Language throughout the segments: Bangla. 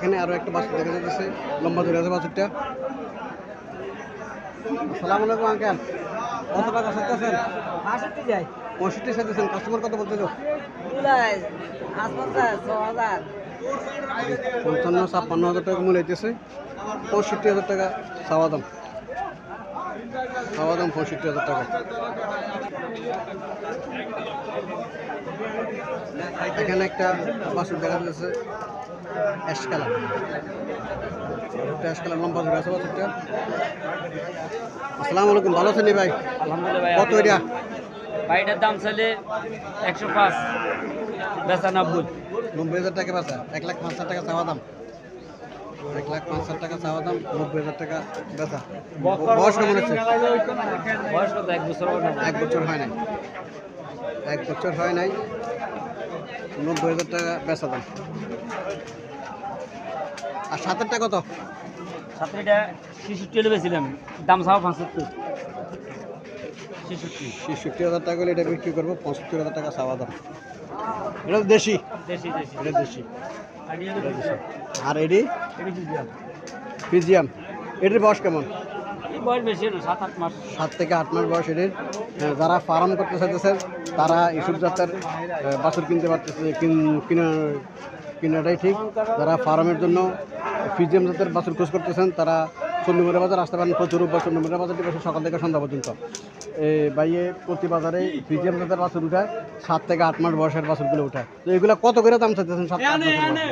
এখানে আরও একটা বাছুর দেখা যাচ্ছে লম্বা ধরে আছে বাছুরটা। আসসালামু আলাইকুম আঙ্কেল। কত টাকা সাথেছেন বাষট্টি যায় পঁয়ষট্টি সাথেছেন কাস্টমার কত হাজার। পঞ্চান্ন ছাপ্পান্ন হাজার টাকা মূল্য হইতেছে। পঁয়ষট্টি হাজার টাকা চাওয়া দাম। চাওয়া দাম পঁয়ষট্টি হাজার টাকা। এখানে একটা বাসুর দেখা যাচ্ছে অ্যাশ কালার। একটা অ্যাশ কালার লম্বা ধরে আছে বাসুরটা। আসসালামু আলাইকুম ভালো আছেন নি ভাই? আলহামদুলিল্লাহ কত এটা? বাড়িটার দাম চাইলে একশো পাঁচ বেচা নব্বই নব্বই হাজার টাকা বেচা এক লাখ পাঁচ হাজার টাকা চাওয়া দাম। এক লাখ পাঁচ হাজার টাকা চাওয়া দাম নব্বই হাজার টাকা বেচা। বয়স কেমন হচ্ছে বয়স কত? এক বছর এক বছর হয় নাই। এক বছর হয় নাই। নব্বই হাজার টাকা বেচা দাম। আর সাতেরটা কত? সাতটা ছেষট্টি হলে বেছিলাম দাম চাও পঁচাত্তর। ছেষট্টি। ছেষট্টি হাজার টাকা হলে এটা বিক্রি করব পঁচাত্তর হাজার টাকা চাওয়া দাম। এটা দেশি? দেশি দেশি। এটা দেশি। আর এটা দিলাম? এটির বয়স কেমন? সাত থেকে আট মাস বয়স যারা ফার্ম করতে চাইতেছেন তারা ইস্যুর জাতের বাছুর কিনতে পারতেছে, কিন- কিনা- কিনাটাই ঠিক। যারা ফার্মের জন্য ফিজিয়াম জাতের বাছুর খোঁজ করতেছেন, তারা চন্ডীমুড়া বাজার আসতে পারেন প্রচুর বা চন্ডীমুড়া বাজারটি বসে সকাল থেকে সন্ধ্যা পর্যন্ত। এই বাইয়ে প্রতি বাজারে ফিজিয়াম জাতের বাছুর উঠায় সাত থেকে আট মাস বয়সের বাছুরগুলো উঠায়। তো এগুলো কত করে দাম চাইতেছেন সাত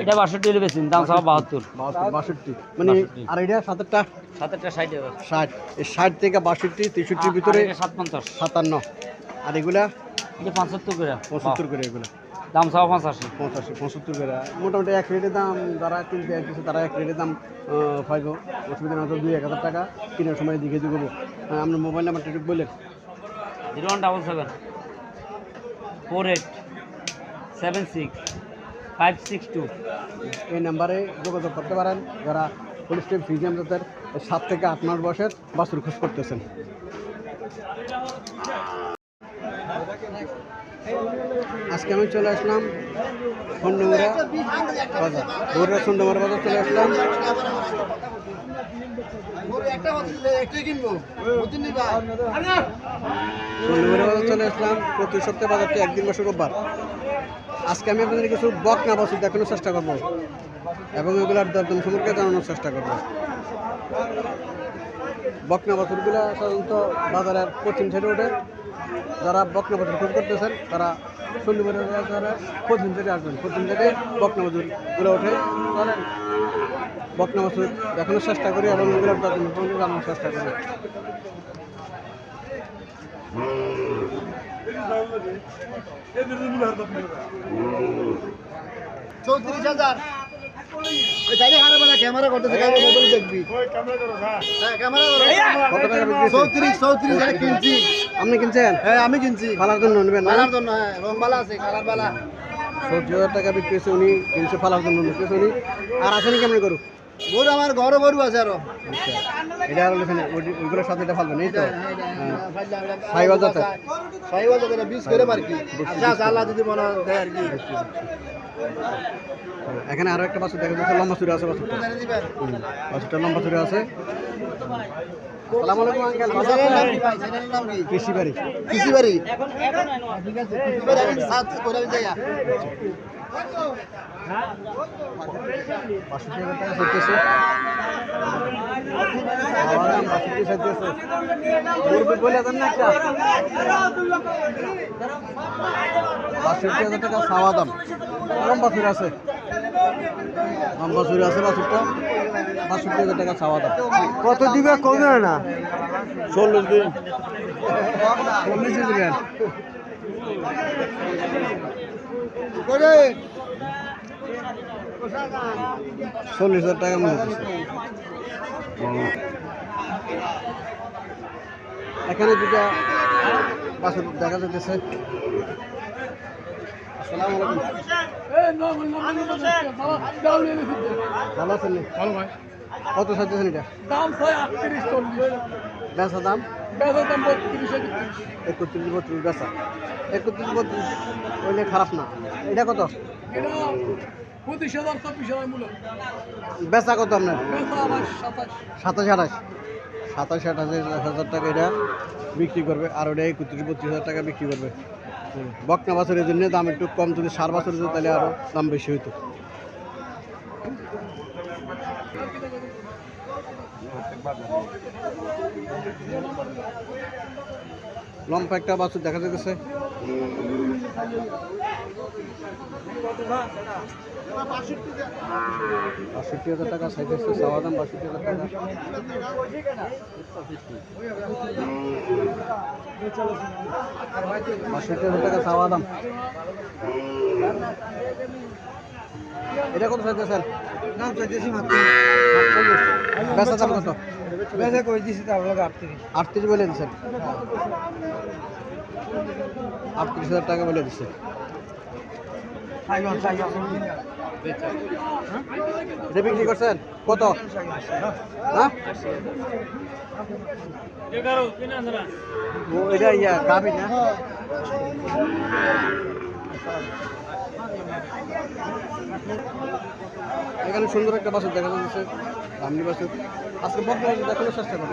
এটা বাষট্টি বেশি দাম চাও বাহাত্তর। বাহাত্তর, বাষট্টি। মানে আর এটা সাতেরটা? সাতেরটা ষাট ষাট। এই ষাট থেকে বাষট্টি তেষট্টির ভিতরে সাত পঞ্চাশ সাতান্ন। আর এগুলা? পঁচাত্তর করে। পঁচাত্তর করে এগুলো। দাম চাও পঁচাশি। পঁচাশি পঁচাত্তর করে। মোটামুটি এক রেটের দাম যারা কিনতে আসছে তারা এক রেটের দাম পাইব। অসুবিধা না হতো দুই এক হাজার টাকা কেনার সময় দিকে দিব। আপনার মোবাইল নাম্বারটা একটু বললেন zero one double seven four eight seven six five six two. এই নাম্বারে যোগাযোগ করতে পারেন যারা হোলিস্টেম ফিজিয়াম জাতের সাত থেকে আট মাস বয়সের বাছুর খোঁজ করতেছেন। আজকে আমি চলে আসলাম সন্ডমুড়া বাজার। বগুড়া সন্ডমুড়া বাজার চলে আসলাম। চলে আসলাম। প্রতি সপ্তাহে বাজারটি একদিন মাসে রোববার আজকে আমি আপনাদের কিছু বক না বাছুর দেখানোর চেষ্টা করব এবং এগুলার দরদাম সম্পর্কে জানানোর চেষ্টা করব। বকনা বাছুরগুলো সাধারণত বাজারের পশ্চিম সাইডে ওঠে। যারা বকনা বাছুর খুব করতেছেন তারা শনিবারে যারা পশ্চিম সাইডে আসবেন পশ্চিম সাইডে বকনা বাছুরগুলো ওঠে। চলেন বকনা বাছুর দেখানোর চেষ্টা করি এবং জানানোর চেষ্টা করি। চৌত্রিশ হাজার। ক্যামেরা করতেছে ক্যামেরা মোবাইল দেখবি। হ্যাঁ, ক্যামেরা করো। বিক্রি চৌত্রিশ চৌত্রিশ কিনছি। আপনি কিনছেন? হ্যাঁ আমি কিনছি। ফালার জন্য নেবেন না? বালার জন্য হ্যাঁ রং বালা আছে কালার বালা সত্তর হাজার টাকা বিক্রি হয়েছে উনি তিনশো ফালার জন্য বিক্রি উনি। আর আসেনি কেমন করুক গরু আমার ঘরে গরু আছে আরও। এটা আর লেখেন ওইগুলোর সাথে এটা ফালবেন এই তো? হ্যাঁ। সাইওয়াল যাতে সাইওয়াল যাতে বিশ করে আর কি আচ্ছা আচ্ছা, আল্লাহ যদি মনে হয় দেয় আর কি। এখানে আরও একটা বাছুর দেখা যাচ্ছে লম্বা চুরি আছে বাছুরটা। বাছুরটা লম্বা চুরি আছে? কৃষি বাড়ি কৃষি বাড়ি বাষট্টি হাজার টাকা বাষট্টি মুরগি বলে দেন না একটা বাষট্টি হাজার টাকা দাম আছে আছে বাছুরটা বাষট্টি হাজার টাকা খাওয়া দাম কত দিবে কমে না? চল্লিশ দিন। চল্লিশ দিবেন। চল্লিশ হাজার টাকা মনে হচ্ছে এখানে দুটা বাছুর দেখা যাচ্ছে ভালো আছেন? ভালো ভাই। কত চাইতেছেন এটা? দাম ছয় আটত্রিশ চল্লিশ। দাম? বেচার দাম বত্রিশ একত্রিশ। বত্রিশ বেচা। একত্রিশ বত্রিশ ওইলে খারাপ না। এটা কত? পঁচিশ হাজার চব্বিশ হাজার মূল্য। বেচা কত আপনার? সাতাশ। আঠাশ। সাতাশ আঠাশ হাজার টাকা এটা বিক্রি করবে। আর ওটা একত্রিশ বত্রিশ হাজার টাকা বিক্রি করবে। বকনা বাছরের জন্য দাম একটু কম যদি সার বাছরের জন্য তাহলে আরও দাম বেশি হইতো। লম্বা একটা বাছুর দেখা যাচ্ছে বাষট্টি হাজার টাকা আছে, চাওয়া দাম বাষট্টি হাজার টাকা। বাষট্টি হাজার টাকা চাওয়া দাম। এটা কত চাইতে স্যার? নাম চাইতেছি মাত্র। বেচা দাম কত? বেচা করে দিছি তো আপনাকে আটত্রিশ। আটত্রিশ বলে দিচ্ছেন আটত্রিশ হাজার টাকা বলে দিচ্ছে এটা বিক্রি করছেন? কত? হ্যাঁ? এটা ইয়া গাবি না? এখানে সুন্দর একটা বাসুর দেখা যাচ্ছে। দামনি বাসুর আজকে বাসুর দেখানোর চেষ্টা করব।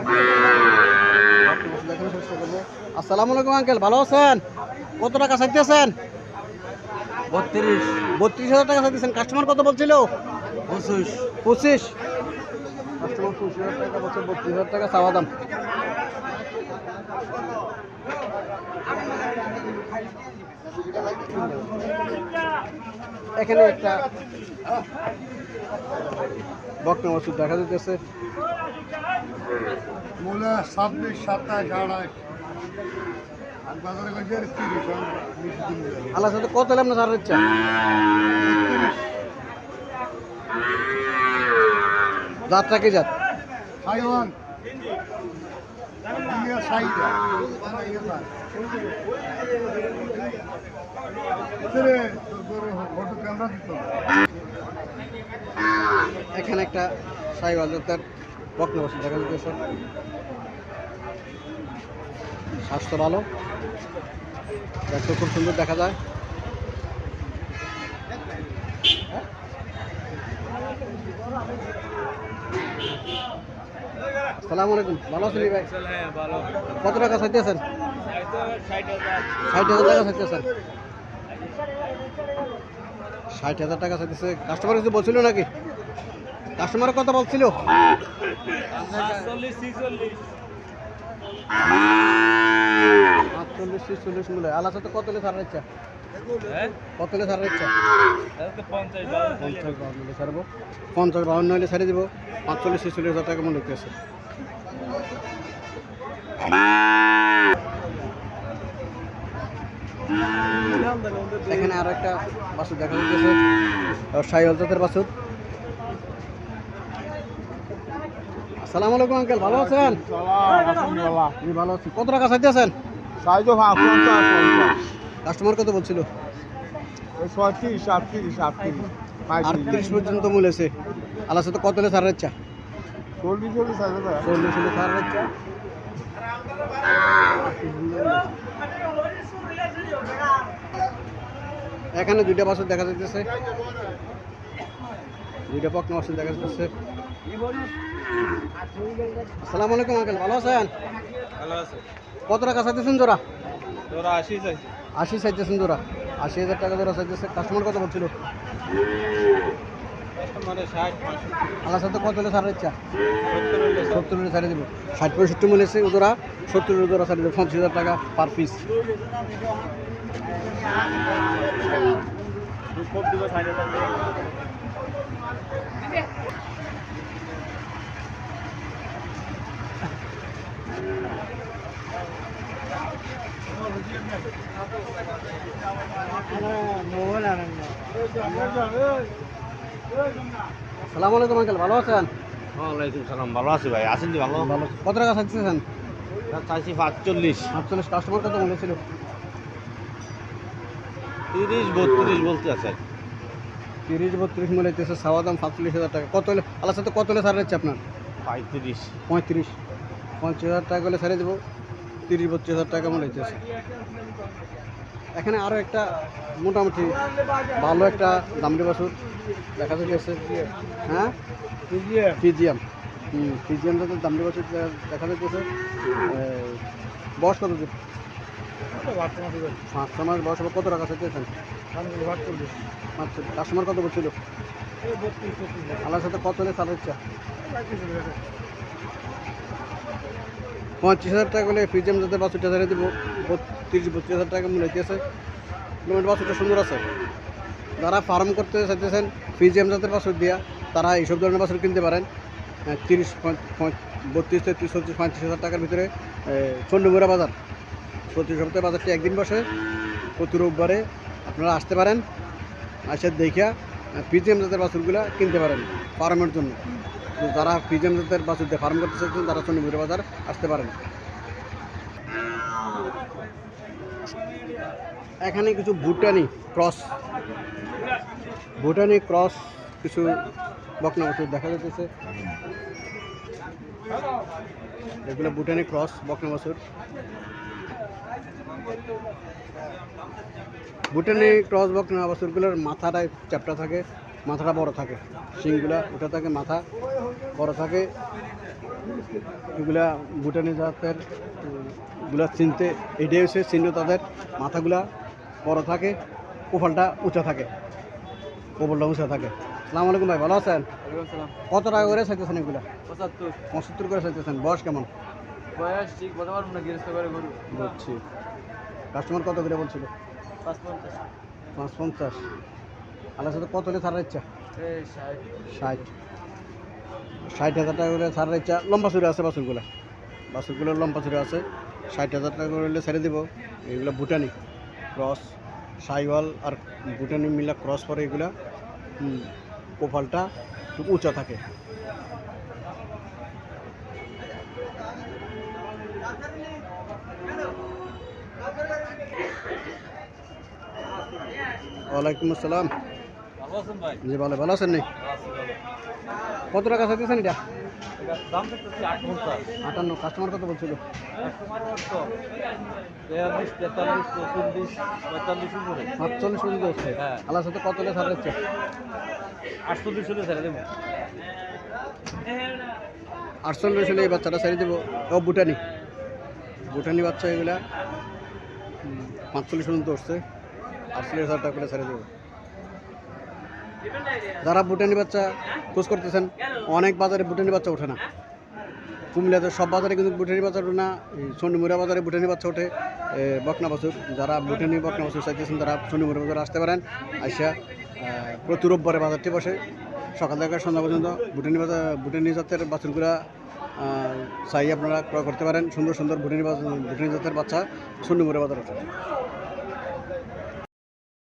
দেখানোর চেষ্টা করব। আসসালামু আলাইকুম আঙ্কেল। ভালো আছেন? কত টাকা চাইতেছেন? বত্রিশ। বত্রিশ হাজার টাকা চাইতেছেন। কাস্টমার কত বলছিল? পঁচিশ। পঁচিশ। কাস্টমার পঁচিশ হাজার টাকা বলছে বত্রিশ হাজার টাকা চাওয়া দাম। এখানে একটা বকনা ওষুধ দেখা যেতেছে মূলা ছাব্বিশ সাতাশ আড়াইশ। আর বাজারে গেছে তিরিশ আল্লাহ সাথে কত হলে আপনার সারের ইচ্ছা যাত্রা কি যাত হাইওয়ান দিয়ে সাইডা ফটো ক্যামেরা দিত এখানে একটা সাইবাল যাত্রার বকনা ওষুধ দেখা যেতেছে স্বাস্থ্য ভালো। দেখতে খুব সুন্দর দেখা যায়। আসসালামু আলাইকুম। ভালো আছেন ভাই? কত টাকা চাইতেছেন? ষাট হাজার টাকা চাইতেছেন। ষাট হাজার টাকা চাইতেছে। কাস্টমার কিছু বলছিল নাকি? কাস্টমার কত বলছিল? আটচল্লিশ ছিচল্লিশ। মূল্য আলাদা সাথে কত হলে ছাড়ার ইচ্ছা কত হলে ছাড়ার ইচ্ছা? পঞ্চাশ বাউন্ন হলে ছাড়বো। পঞ্চাশ বাউন্ন হলে ছেড়ে দিব। পাঁচচল্লিশ ছিচল্লিশ হাজার টাকা আছে। এখানে আরও একটা বাসুর দেখা যাচ্ছে। সাই জাতের বাসুর আসসালামু আলাইকুম আঙ্কেল। ভালো আছেন? আমি ভালো আছি কত টাকা চাইতেছেন সাইজ পঞ্চাশ পঞ্চাশ। কাস্টমার কত বলছিল? ছত্রিশ আটত্রিশ আটত্রিশ। আটত্রিশ পর্যন্ত মূল আছে। আল্লাহ সাথে কত হলে ছাড়ার ইচ্ছা? চল্লিশ চল্লিশ চল্লিশ হলে ছাড়ার ইচ্ছা? এখানে দুইটা বাসন দেখা যাচ্ছে দুইটা পক্ন বাসন দেখা যাচ্ছে আসসালামু আলাইকুম আঙ্কেল। ভালো আছেন? ভালো আছে। কত টাকা চাইতেছেন জোড়া? তোরা আসি চাইছি। আশি চাইতেছেন জোড়া। আশি হাজার টাকা জোড়া চাইতেছে। কাস্টমার কত বলছিল? মানে আল্লাহ সাথে কত হলে ছাড়ার ইচ্ছা? সত্তর হলে ছাড়িয়ে দেবো। ষাট পঁয়ষট্টি মূল্য এসে ওরা সত্তর ওরা ছাড়িয়ে দেবো। পঞ্চাশ হাজার টাকা পার পিস সালাম আলাইকুম আঙ্কেল ভালো আছেন? ওয়ালাইকুম সালাম ভালো আছি ভাই। আছেন কি ভালো? ভালো কত টাকা চাইতেছেন? চাইছি পাঁচচল্লিশ। আটচল্লিশ কাস্টমার কত মূল্য ছিল? তিরিশ বত্রিশ বলতে আছে। তিরিশ বত্রিশ মূল্য হইতেছে সাওয়া দাম সাতচল্লিশ হাজার টাকা। কত হলে আল্লাহ সাথে কত হলে হচ্ছে আপনার? পঁয়ত্রিশ। পঁয়ত্রিশ। পঞ্চাশ হাজার টাকা হলে ছেড়ে দেবো। তিরিশ, বত্রিশ হাজার টাকা মূল্য হইতেছে। এখানে আরও একটা মোটামুটি ভালো একটা দামড়ি বাছুর দেখা যাচ্ছে হ্যাঁ? ফিজিয়াম হুম ফিজিয়াম যাতে দামড়ি বাছুর দে- দেখা যাচ্ছে। বয়স কত দিন? পাঁচ মাস বয়স কত টাকা চাইতেছেন আচ্ছা কাস্টমার কত বলছিল? আল্লাহর সাথে কত হলে তার পঁয়ত্রিশ হাজার টাকা হলে ফিজিয়াম যাতে বাছুরটা ছেড়ে দিব। তিরিশ বত্রিশ হাজার টাকা মূল্য মোটামুটি বাছুরটা সুন্দর আছে। যারা ফার্ম করতে চাইতেছেন ফিজিএম জাতের বাছুর দিয়া, তারা এইসব ধরনের বাছুর কিনতে পারেন। তিরিশ বত্রিশ, তেত্রিশ, চৌত্রিশ, পঁয়ত্রিশ হাজার টাকার ভিতরে চন্ডমুড়া বাজার। প্রতি সপ্তাহে বাজারটি একদিন বসে, প্রতি রোববারে আপনারা আসতে পারেন, আসে দেখিয়া পিজিএম জাতের বাছুরগুলো কিনতে পারেন ফার্মের জন্য। যারা জাতের বাছুর দিয়ে ফার্ম করতে চাইছেন তারা চন্ডমুড়া বাজার আসতে পারেন। এখানে কিছু ভুটানি ক্রস। ভুটানি ক্রস কিছু বকনা বাছুর দেখা যাচ্ছে এগুলো ভুটানি ক্রস, বকনা বাছুর ভুটানি ক্রস, বকনা বাছুরগুলোর মাথাটা চ্যাপটা থাকে। মাথাটা বড় থাকে। শিংগুলা ওটা থাকে মাথা বড় থাকে। এগুলা ভুটানি জাতেরগুলা চিনতে এটাই হচ্ছে চিহ্ন তাদের মাথাগুলা বড় থাকে কোপালটা উঁচা থাকে কোপালটা উঁচা থাকে। সালাম আলাইকুম ভাই ভালো আছেন? কত টাকা করে চাইতেছেন এগুলা? পঁচাত্তর। পঁচাত্তর করে চাইতেছেন বয়স কেমন? বয়স ঠিক বলতে পারব না গৃহস্থ করে গরু। বুঝছি। কাস্টমার কত করে বলছিল? পাঁচ পঞ্চাশ পাঁচ পঞ্চাশ আল্লাহ সাথে কত হলে ছাড়ার ইচ্ছা? ষাট। ষাট। হাজার টাকা করে ছাড়ার ইচ্ছা। লম্বা চুরে আছে বাছুরগুলো। বাছুরগুলো লম্বা চুরে আছে। ষাট হাজার টাকা করে ছেড়ে দেবো। এগুলো ভুটানি। ক্রস সাইওয়াল আর ভুটানি মিলা ক্রস করে এগুলা কোপালটা একটু উঁচা থাকে। ওয়ালাইকুম আসসালাম। জি ভালো ভালো আছেন নি? কত টাকা চাইতেছেন এটা? আটান্ন কাস্টমার কত বলছিল? সাতচল্লিশ পর্যন্ত হচ্ছে হ্যাঁ। সাথে কত হলে ছাড় দিচ্ছে? আটচল্লিশ হলে ছেড়ে দেবো। আটচল্লিশ হলে এই বাচ্চাটা ছেড়ে দেবো। ও ভুটানি ভুটানি বাচ্চা এগুলা। পাঁচচল্লিশ পর্যন্ত উঠছে আটচল্লিশ হাজার টাকা করে ছেড়ে দেবো। যারা ভুটানি বাচ্চা খোঁজ করতেছেন, অনেক বাজারে ভুটানি বাচ্চা ওঠে না। কুমিল্লাতে সব বাজারে কিন্তু ভুটানি বাচ্চা ওঠে না চন্ডিমুড়া বাজারে ভুটানি বাচ্চা ওঠে। বকনা বাছুর, যারা ভুটানি বকনা বাছুর চাইতেছেন, তারা চন্ডিমুড়া বাজারে আসতে পারেন। আইসা প্রতি রোববারে বাজারটি বসে। সকাল থেকে সন্ধ্যা পর্যন্ত ভুটানি বাজার, ভুটানি জাতের বাছুরগুলা চাই আপনারা ক্রয় করতে পারেন। সুন্দর সুন্দর ভুটানি ভুটানি জাতের বাচ্চা চন্ডিমুড়া বাজার ওঠে।